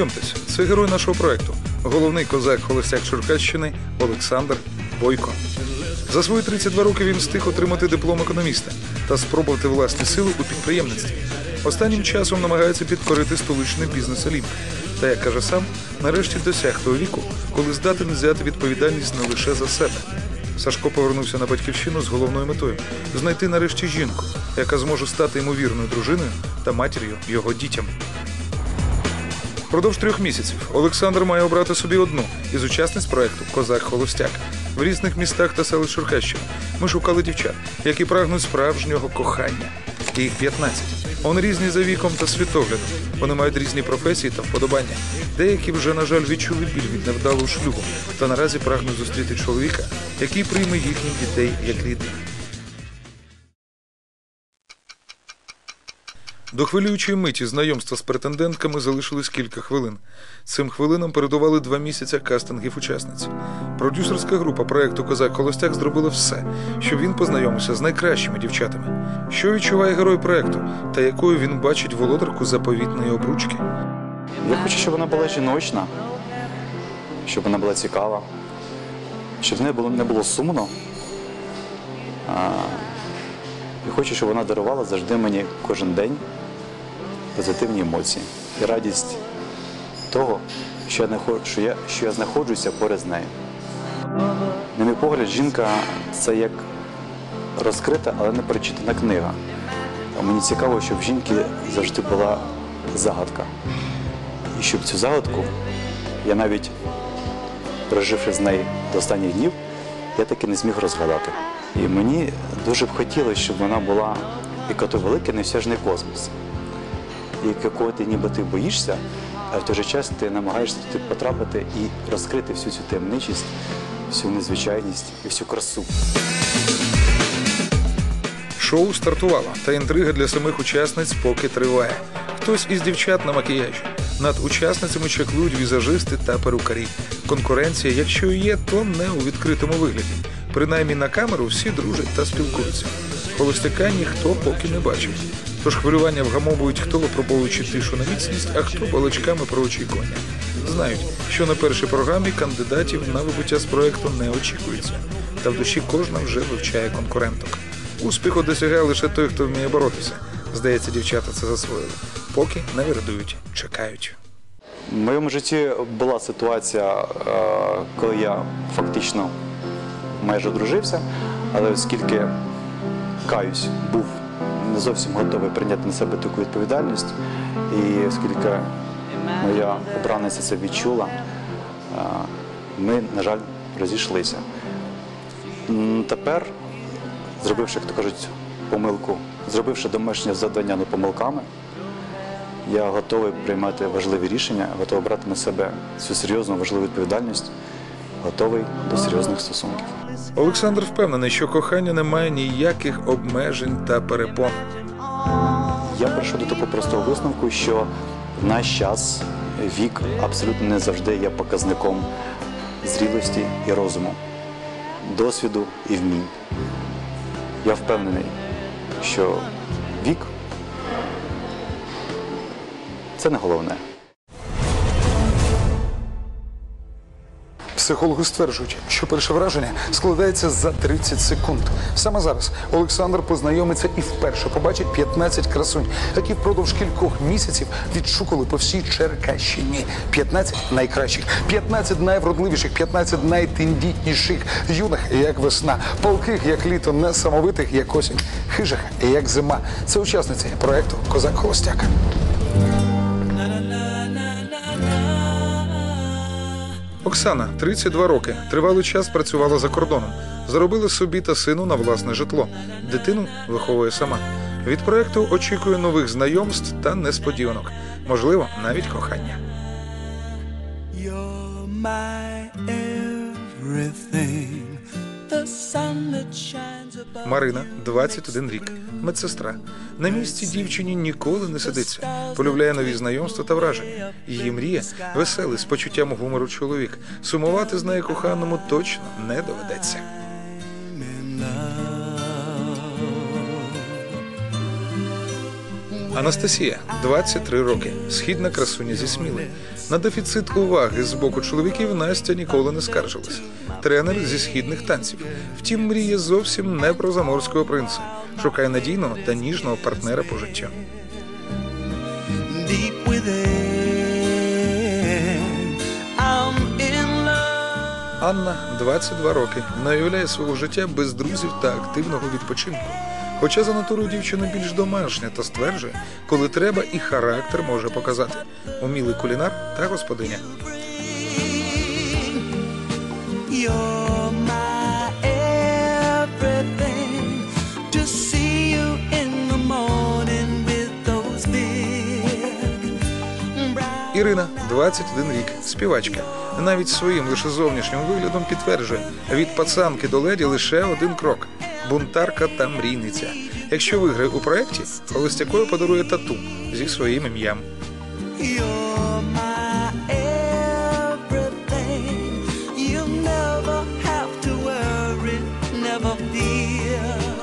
Знайомтесь, це герой нашого проекту, головний козак Холостяк Черкащини Олександр Бойко. За свої 32 роки він встиг отримати диплом економіста та спробувати власні сили у підприємництві. Останнім часом намагається підкорити столичний бізнес Олімп. Та як каже сам, нарешті досяг того віку, коли здатен взяти відповідальність не лише за себе. Сашко повернувся на батьківщину з головною метою знайти нарешті жінку, яка зможе стати ймовірною дружиною та матір'ю його дітям. Продовж трьох місяців Олександр має обрати собі одну із учасниць проекту Козак Холостяк. В різних містах та селищ Черкащини ми шукали дівчат, які прагнуть справжнього кохання. Їх 15. Вони різні за віком та світоглядом. Вони мають різні професії та вподобання. Деякі вже, на жаль, відчули біль від невдалого шлюбу та наразі прагнуть зустріти чоловіка, який прийме їхніх дітей як рідних. До хвилюючої миті знайомства з претендентками залишилось кілька хвилин. Цим хвилинам передували два місяці кастингів учасниць. Продюсерська група проекту Козак Холостяк зробила все, щоб він познайомився з найкращими дівчатами. Що відчуває герой проекту та якою він бачить володарку заповітної обручки. Я хочу, щоб вона була жіночна, щоб вона була цікава, щоб в неї було, не було сумно. А, і хочу, щоб вона дарувала завжди мені кожен день позитивні емоції і радість того, що я, що я, що я знаходжуся поряд з нею. На мій погляд, жінка це як розкрита, але не прочитана книга. Мені цікаво, щоб в жінки завжди була загадка. І щоб цю загадку я навіть проживши з нею до останніх днів, я таки не зміг розгадати. І мені дуже б хотілося, щоб вона була як ото великий неосяжний космос, якого ти ніби ти боїшся, а в той же час ти намагаєшся туди потрапити і розкрити всю цю таємничість, всю незвичайність і всю красу. Шоу стартувало, та інтрига для самих учасниць поки триває. Хтось із дівчат на макіяжі. Над учасницями чеклують візажисти та перукарі. Конкуренція, якщо і є, то не у відкритому вигляді. Принаймні на камеру всі дружать та спілкуються. Холостяка ніхто поки не бачив. Тож хвилювання вгамовують хто випробовуючи тишу на міцність, а хто балачками про очікування. Знають, що на першій програмі кандидатів на вибуття з проекту не очікується. Та в душі кожна вже вивчає конкуренток. Успіху досягає лише той, хто вміє боротися. Здається, дівчата це засвоїли. Поки не вирядують, чекають. В моєму житті була ситуація, е, коли я фактично майже одружився, але оскільки каюсь, був зовсім готовий прийняти на себе таку відповідальність, і оскільки моя обраниця це відчула, ми, на жаль, розійшлися. Тепер, зробивши, як то кажуть, помилку, зробивши домашнє завдання не помилками, я готовий приймати важливі рішення, готовий брати на себе цю серйозну важливу відповідальність, готовий до серйозних стосунків. Олександр впевнений, що кохання не має ніяких обмежень та перепон. Я прийшов до такого простого висновку, що наш час вік абсолютно не завжди є показником зрілості і розуму, досвіду і вмінь. Я впевнений, що вік це не головне. Психологи стверджують, що перше враження складається за 30 секунд. Саме зараз Олександр познайомиться і вперше побачить 15 красунь, які впродовж кількох місяців відшукали по всій Черкащині. 15 найкращих, 15 найвродливіших, 15 найтендітніших, юних, як весна, палких, як літо, несамовитих, як осінь, хижих, як зима. Це учасниці проекту Козак Холостяк. Оксана 32 роки. Тривалий час працювала за кордоном. Заробила собі та сину на власне житло. Дитину виховує сама. Від проекту очікує нових знайомств та несподіванок. Можливо, навіть кохання. You're my everything. Марина, 21 рік, медсестра. На місці дівчині ніколи не сидиться. Полюбляє нові знайомства та враження. Її мрія веселий з почуттям гумору чоловік. Сумувати з нею коханому точно не доведеться. Анастасія 23 роки, східна красуня зі Сміли. На дефіцит уваги з боку чоловіків Настя ніколи не скаржилась. Тренер зі східних танців. Втім, мріє зовсім не про заморського принца. Шукає надійного та ніжного партнера по життю. Анна 22 роки не уявляє свого життя без друзів та активного відпочинку. Хоча за натурою дівчина більш домашня та стверджує, коли треба, і характер може показати. Умілий кулінар та господиня. Ірина 21 рік, співачка. Навіть своїм лише зовнішнім виглядом підтверджує, від пацанки до леді лише один крок бунтарка та мрійниця. Якщо виграє у проєкті, холостякою подарує тату зі своїм ім'ям.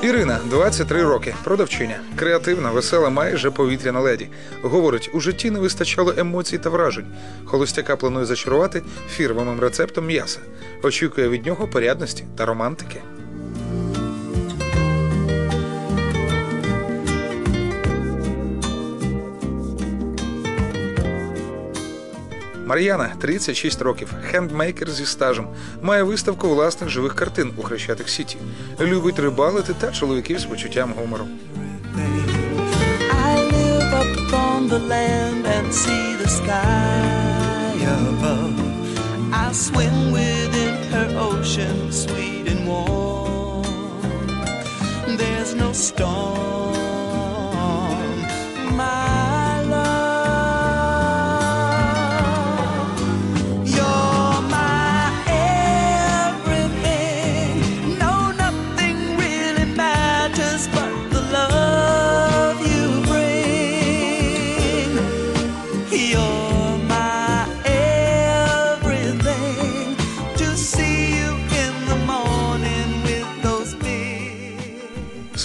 Ірина 23 роки, продавчиня, креативна, весела, майже повітряна леді. Говорить, у житті не вистачало емоцій та вражень. Холостяка планує зачарувати фірмовим рецептом м'яса. Очікує від нього порядності та романтики. Мар'яна 36 років, хендмейкер зі стажем, має виставку власних живих картин у Хрещатик Сіті. Любить рибалити та чоловіків з почуттям гумору. I live up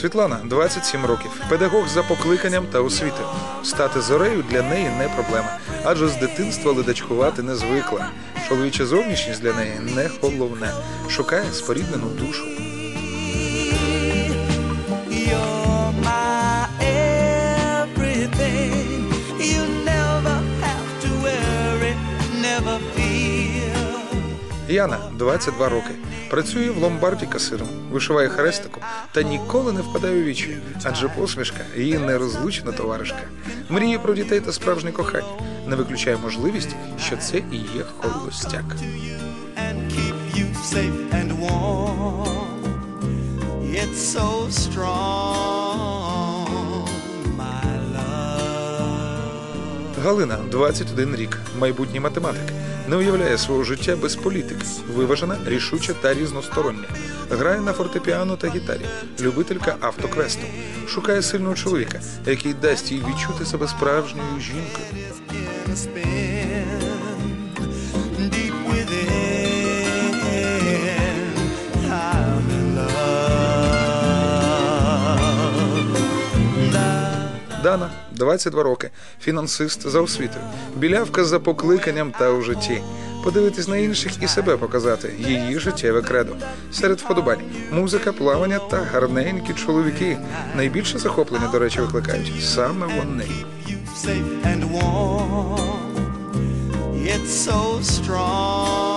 Світлана 27 років, педагог за покликанням та освітою. Стати зорею для неї не проблема, адже з дитинства ледачкувати не звикла. Чоловіча зовнішність для неї не головне. Шукає споріднену душу. Яна 22 роки. Працює в ломбарді касиром, вишиває хрестиком та ніколи не впадає у вічі, адже посмішка її нерозлучна товаришка. Мріє про дітей та справжнє кохання. Не виключає можливість, що це і є холостяк. Галина 21 рік, майбутній математик. Не уявляє свого життя без політики, виважена, рішуча та різностороння. Грає на фортепіано та гітарі, любителька автоквесту. Шукає сильного чоловіка, який дасть їй відчути себе справжньою жінкою. Дана 22 роки, фінансист за освітою, білявка за покликанням та у житті. Подивитись на інших і себе показати її життєве кредо. Серед вподобань музика, плавання та гарненькі чоловіки. Найбільше захоплення, до речі, викликають саме вони. It's so strong,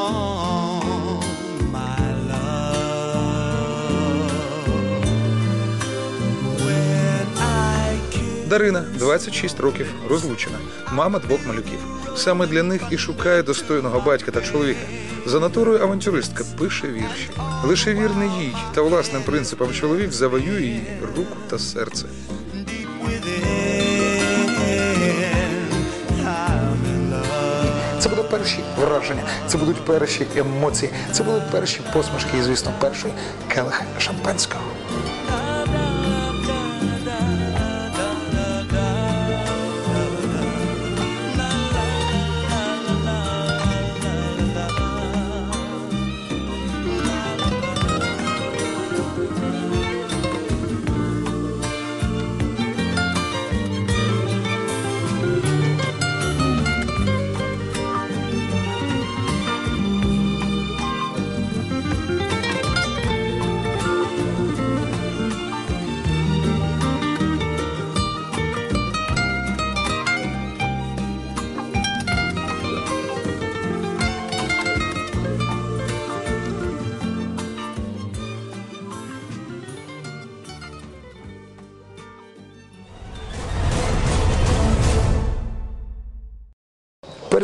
Дарина 26 років, розлучена, мама двох малюків. Саме для них і шукає достойного батька та чоловіка. За натурою авантюристка пише вірші. Лише вірний їй та власним принципам чоловік завоює її руку та серце. Це будуть перші враження, це будуть перші емоції, це будуть перші посмішки і, звісно, перший келих шампанського.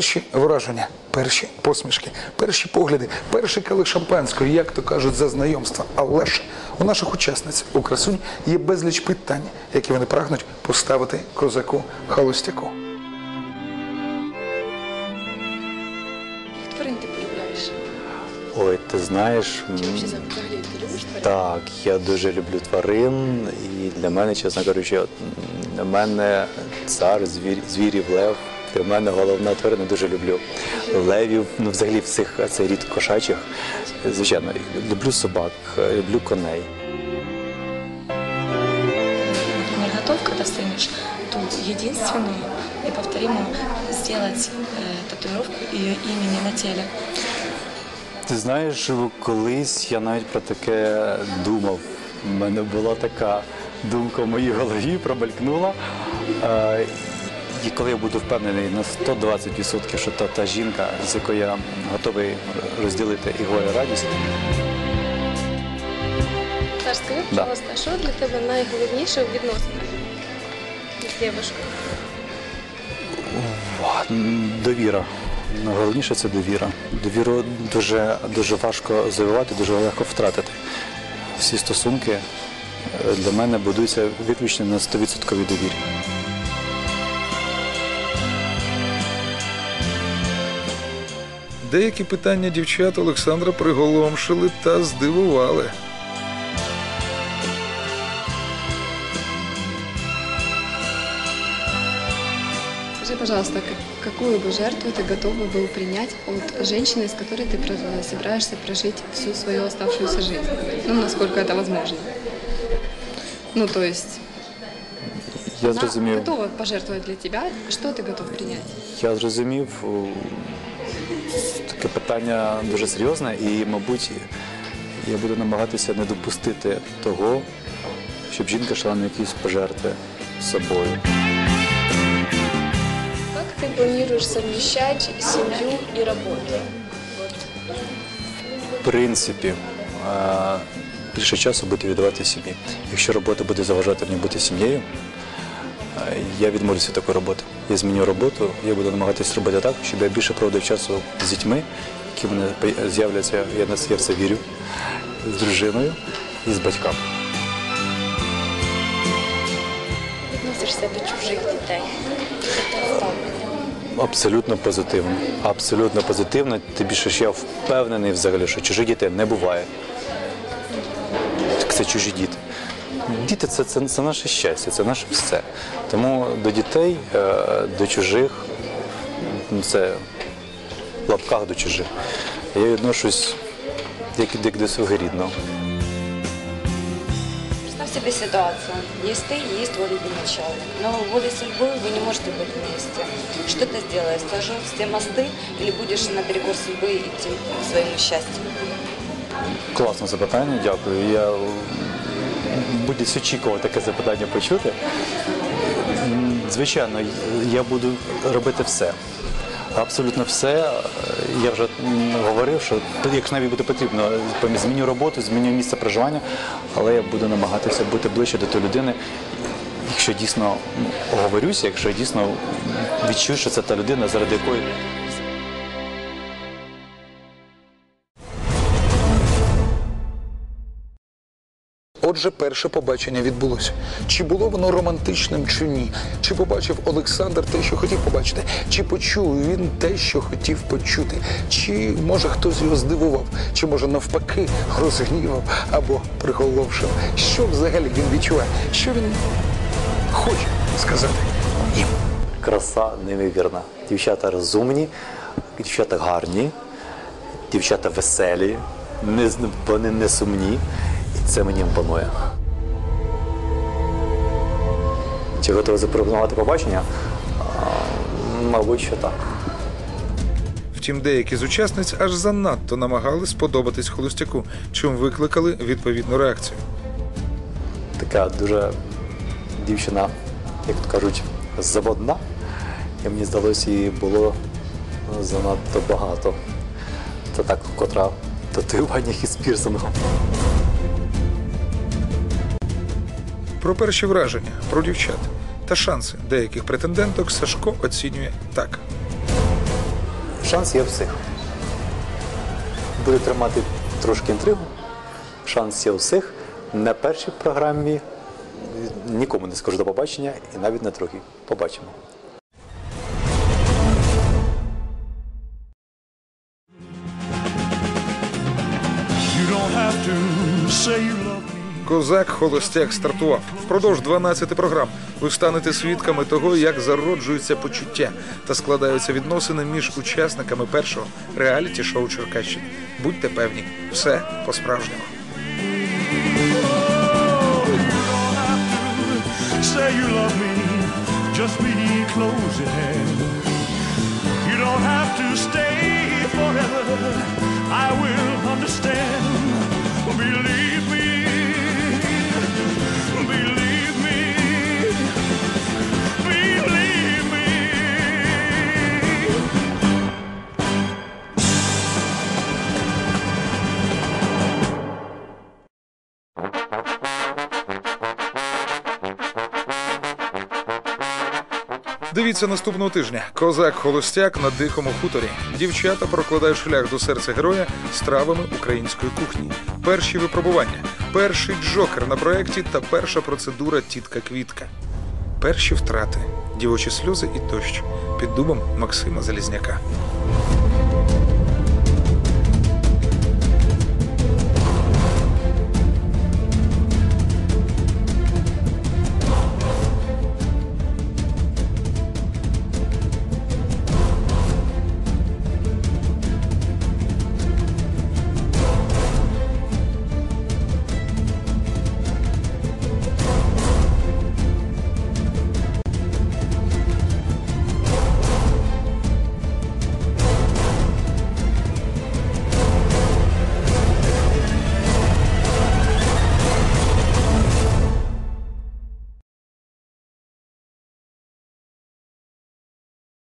Перші враження, перші посмішки, перші погляди, перший калих шампанського, як то кажуть, за знайомство. Але ж у наших учасниць у красунь є безліч питань, які вони прагнуть поставити козаку холостяку. Тварин ти полюбляєш? Ой, ти знаєш, Чи взагалі ти любиш тварин? так, я дуже люблю тварин, і для мене, чесно кажучи, для мене цар, звір, звірів, лев. Для мене головна тварина дуже люблю левів, ну взагалі всіх цей рід кошачих. Звичайно, люблю собак, люблю коней. Например, готов, когда встретишь ту единственную неповторимую сделать э, татуировку ее имени на теле. Ти знаєш, колись я навіть про таке думав. У мене була така думка в моїй голові, промелькнула. Е, І коли я буду впевнений на 120%, що та, та жінка, з якою я готовий розділити і горе радість, Саш, скажи, Да. пожалуйста, а що для тебе найголовніше в відносинах з ва, м, довіра. Найголовніше це довіра. Довіру дуже, дуже важко завивати, дуже легко втратити. Всі стосунки е, для мене будуються виключно на 100% довірі. Деякі питання дівчат Олександра приголомшили та здивували. Скажи, пожалуйста, как- какую бы жертву ты готова был принять от женщины, с которой ты про- собираешься прожить всю свою оставшуюся жизнь? Ну, насколько это возможно. Ну, то есть, Я она зрозумів. готова пожертвовать для тебя. Что ты готов принять? Я зрозумів, о, таке питання дуже серйозне, і, мабуть, я буду намагатися не допустити того, щоб жінка йшла на якісь пожертви з собою. Как ты планируешь совмещать семью и работу? В принципі, е, більше часу буде віддавати сім'ї. Якщо робота буде заважати мені бути сім'єю, е, я відмовлюся від такої роботи. Я зміню роботу, я буду намагатися робити так, щоб я більше проводив часу з дітьми, які в мене з'являться, я на я в це вірю, з дружиною і з батьками. Відносишся до чужих дітей. Абсолютно позитивно. Абсолютно позитивно. Тим більше що я впевнений взагалі, що чужих дітей не буває. Так Це чужі діти. Діти це, це, це наше щастя, це наше все. Тому до дітей, е, до чужих, ну, це в лапках до чужих. Я відношусь як, як до свого рідного. Представь себе ситуацию. Есть ты и есть твой любимый человек. Но волей судьбы вы не можете быть вместе. Что ты сделаешь? Сложил все мосты или будешь наперекор судьбы идти к своему счастью? Класне запитання, дякую. Я м, будь очікував таке запитання почути. Звичайно, я буду робити все. Абсолютно все. Я вже говорив, що якщо навіть буде потрібно, зміню роботу, зміню місце проживання, але я буду намагатися бути ближче до тої людини. Якщо дійсно оговорюся, якщо дійсно відчую, що це та людина, заради якої Отже, перше побачення відбулося. Чи було воно романтичним чи ні? Чи побачив Олександр те, що хотів побачити? Чи почув він те, що хотів почути? Чи може хтось його здивував? Чи може навпаки розгнівав або приголомшив? Що взагалі він відчуває? Що він хоче сказати їм? краса неймовірна. Дівчата розумні, дівчата гарні, дівчата веселі, вони не сумні. І це мені імпонує. Чи готові запропонувати побачення? Мабуть, що так. Втім, деякі з учасниць аж занадто намагались сподобатись холостяку, чим викликали відповідну реакцію. Така дуже дівчина, як то кажуть, заводна. І мені здалося, її було занадто багато. Це так, котра в татуюваннях із пірсингом. Про перші враження, про дівчат та шанси деяких претенденток Сашко оцінює так. шанс є всіх. Буду тримати трошки інтригу. Шанс є всіх. На першій програмі нікому не скажу до побачення і навіть на другій. Побачимо. Козак Холостяк стартував. Впродовж 12 програм ви станете свідками того, як зароджуються почуття та складаються відносини між учасниками першого реаліті шоу Черкащини. Будьте певні, все по-справжньому. Forever. I will understand. Believe Дивіться наступного тижня. Козак Холостяк на дикому хуторі. Дівчата прокладають шлях до серця героя стравами української кухні. Перші випробування, перший джокер на проєкті та перша процедура тітка Квітка. Перші втрати, дівочі сльози і дощ під дубом Максима Залізняка.